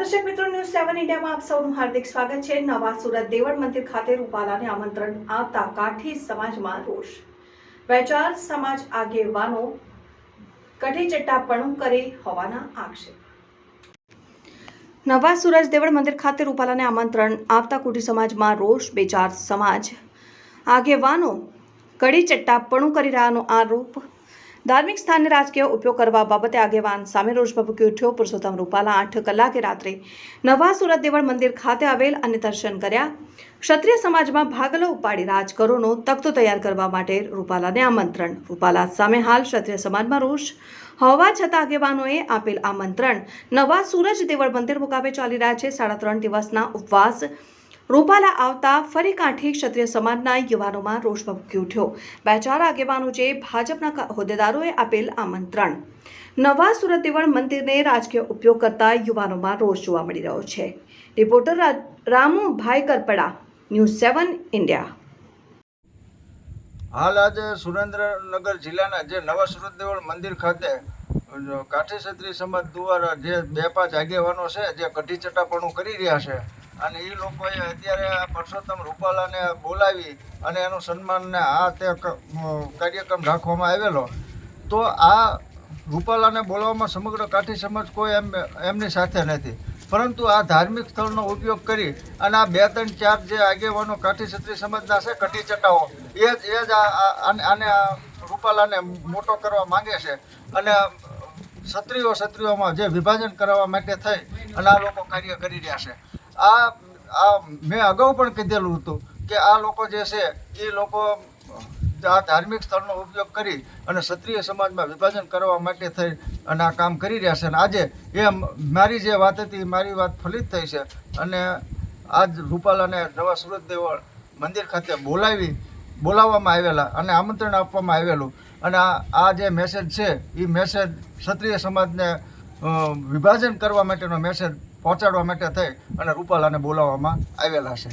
સેવન ઇન્ડિયામાં આપ સૌનું હાર્દિક સ્વાગત છે. નવા સુરત દેવળ મંદિર ખાતે રૂપાલાને આમંત્રણ આવતા કાઠી સમાજમાં રોષ. વેચાર સમાજ આગેવાનો કઠી ચટ્ટાપણું કરી હોવાના આક્ષેપ. નવા સુરજ દેવળ મંદિર ખાતે રૂપાલાને આમંત્રણ આપતા કુટી સમાજમાં રોષ, બેચાર સમાજ. આગેવાનો કડી ચટ્ટાપણું કરી રહ્યાનો આરોપ ધાર્મિક સ્થાનને રાજકીય ઉપયોગ કરવા બાબતે આગેવાન સામે રોષ ભભૂકી ઉઠ્યો. પુરુષોત્તમ રૂપાલા આઠ કલાકે રાત્રે નવા સુરત દેવળ મંદિર ખાતે આવેલ અને દર્શન કર્યા. ક્ષત્રિય સમાજમાં ભાગલો ઉપાડી રાજકરોનો તખ્તો તૈયાર કરવા માટે રૂપાલાને આમંત્રણ. રૂપાલા સામે હાલ ક્ષત્રિય સમાજમાં રોષ. હોવા છતાં આગેવાનોએ આપેલ આમંત્રણ. નવા સૂરજ દેવળ મંદિર મુકાબે ચાલી રહ્યા છે. સાડા ત્રણ દિવસના ઉપવાસ રૂપાલા આવતા ફરી કાંઠી ક્ષત્રિય સમાજના યુવાનોમાં રોષ ભભૂકી ઉઠ્યો. બે ચાર આગેવાનો જે ભાજપના હોદ્દેદારોએ આપેલ આમંત્રણ. નવા સુરત દેવળ મંદિરને રાજકીય ઉપયોગ કરતા યુવાનોમાં રોષ જોવા મળી રહ્યો છે. Reporter Ramu Ramubhai Karpada, news seven India. હાલ આજે સુરેન્દ્રનગર જિલ્લાના જે નવા સુરત દેવળ મંદિર ખાતે કાઠી ક્ષત્રિય સમાજ દ્વારા જે બે પાંચ આગેવાનો છે, જે કઢી ચટાપણું કરી રહ્યા છે અને એ લોકોએ અત્યારે પરસોત્તમ રૂપાલાને બોલાવી અને એનું સન્માનને આ તે કાર્યક્રમ રાખવામાં આવેલો. તો આ રૂપાલાને બોલાવવામાં સમગ્ર કાઠી સમાજ કોઈ એમ, એમની સાથે નથી. પરંતુ આ ધાર્મિક સ્થળનો ઉપયોગ કરી અને આ બે ત્રણ ચાર જે આગેવાનો કાઠી ક્ષત્રિય સમાજના છે કઠી ચટાઓ, એ જ એ જ આને આ રૂપાલાને મોટો કરવા માંગે છે. અને ક્ષત્રિયો ક્ષત્રિયોમાં જે વિભાજન કરવા માટે થઈ અને આ લોકો કાર્ય કરી રહ્યા છે. આ આ મેં અગાઉ પણ કીધેલું હતું કે આ લોકો જે છે, એ લોકો આ ધાર્મિક સ્થળનો ઉપયોગ કરી અને ક્ષત્રિય સમાજમાં વિભાજન કરવા માટે થઈ અને આ કામ કરી રહ્યા છે. અને આજે એ મારી જે વાત હતી મારી વાત ફલિત થઈ છે. અને આજ રૂપાલાને નવા સુરત દેવળ મંદિર ખાતે બોલાવી, બોલાવવામાં આવેલા અને આમંત્રણ આપવામાં આવેલું. અને આ જે મેસેજ છે, એ મેસેજ ક્ષત્રિય સમાજને વિભાજન કરવા માટેનો મેસેજ પહોંચાડવા માટે થઈ અને રૂપાલાને બોલાવવામાં આવેલા છે